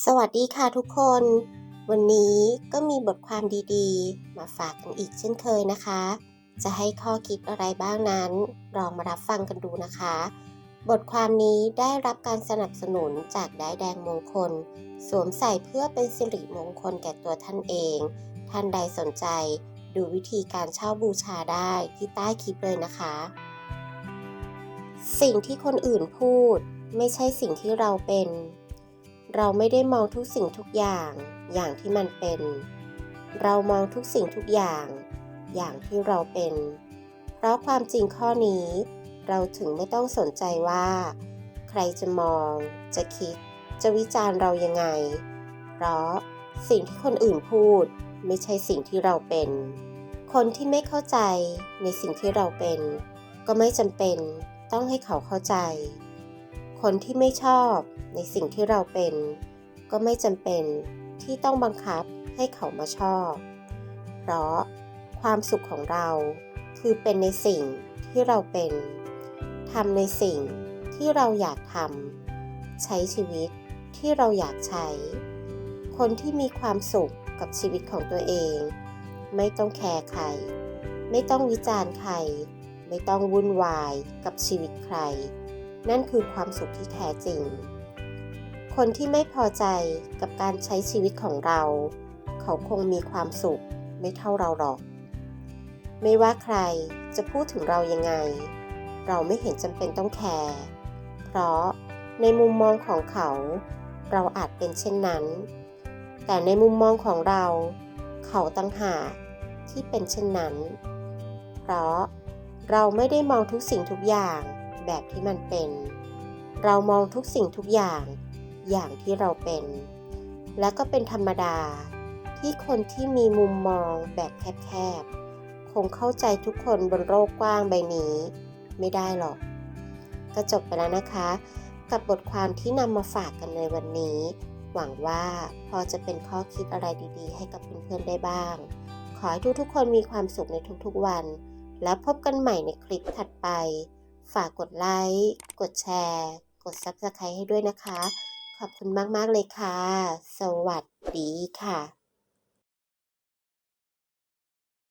สวัสดีค่ะทุกคน วันนี้ก็มีบทความดีๆ มาฝากกันอีกเช่นเคยนะคะ จะให้ข้อคิดอะไรบ้างนั้นลองมารับฟังกันดูนะคะ บทความนี้ได้รับการสนับสนุนจากได้แดงมงคล สวมใส่เพื่อเป็นสิริมงคลแก่ตัวท่านเอง ท่านใดสนใจ ดูวิธีการเช่าบูชาได้ที่ใต้คลิปเลยนะคะ สิ่งที่คนอื่นพูด ไม่ใช่สิ่งที่เราเป็น เราไม่ได้มองทุกสิ่งทุกอย่างอย่างที่มันเป็น เรามองทุกสิ่งทุกอย่าง อย่างที่เราเป็น เพราะความจริงข้อนี้ เราถึงไม่ต้องสนใจว่า ใครจะมอง จะคิด จะวิจารณ์เรายังไง เพราะสิ่งที่คนอื่นพูด ไม่ใช่สิ่งที่เราเป็น คนที่ไม่เข้าใจในสิ่งที่เราเป็น ก็ไม่จำเป็นต้องให้เขาเข้าใจ คนที่ไม่ชอบในสิ่งที่เราเป็น ก็ไม่จำเป็นที่ต้องบังคับให้เขามาชอบ เพราะความสุขของเราคือเป็นในสิ่งที่เราเป็นทำในสิ่งที่เราอยากทำใช้ชีวิตที่เราอยากใช้ คนที่มีความสุขกับชีวิตของตัวเอง ไม่ต้องแคร์ใคร ไม่ต้องวิจารณ์ใคร ไม่ต้องวุ่นวายกับชีวิตใคร นั่นคือความสุขที่แท้จริง คนที่ไม่พอใจกับการใช้ชีวิตของเรา เขาคงมีความสุขไม่เท่าเราหรอก ไม่ว่าใครจะพูดถึงเรายังไง เราไม่เห็นจำเป็นต้องแคร์ เพราะในมุมมองของเขา เราอาจเป็นเช่นนั้น แต่ในมุมมองของเรา เขาตั้งหากที่เป็นเช่นนั้น เพราะเราไม่ได้มองทุกสิ่งทุกอย่าง แบบที่มันเป็น เรามองทุกสิ่งทุกอย่างอย่างที่เราเป็น และก็เป็นธรรมดาที่คนที่มีมุมมองแบบแคบๆ คงเข้าใจทุกคนบนโลกกว้างใบนี้ ไม่ได้หรอก ก็จบไปแล้วนะคะ กับบทความที่นำมาฝากกันในวันนี้ หวังว่าพอจะเป็นข้อคิดอะไรดีๆ ให้กับเพื่อนๆได้บ้าง ขอให้ทุกๆคนมีความสุขในทุกๆวัน แล้วพบกันใหม่ในคลิปถัดไป ฝากกดไลค์ กดแชร์ กด Subscribe ให้ด้วยนะคะ ขอบคุณมาก ๆ เลยค่ะ สวัสดีค่ะ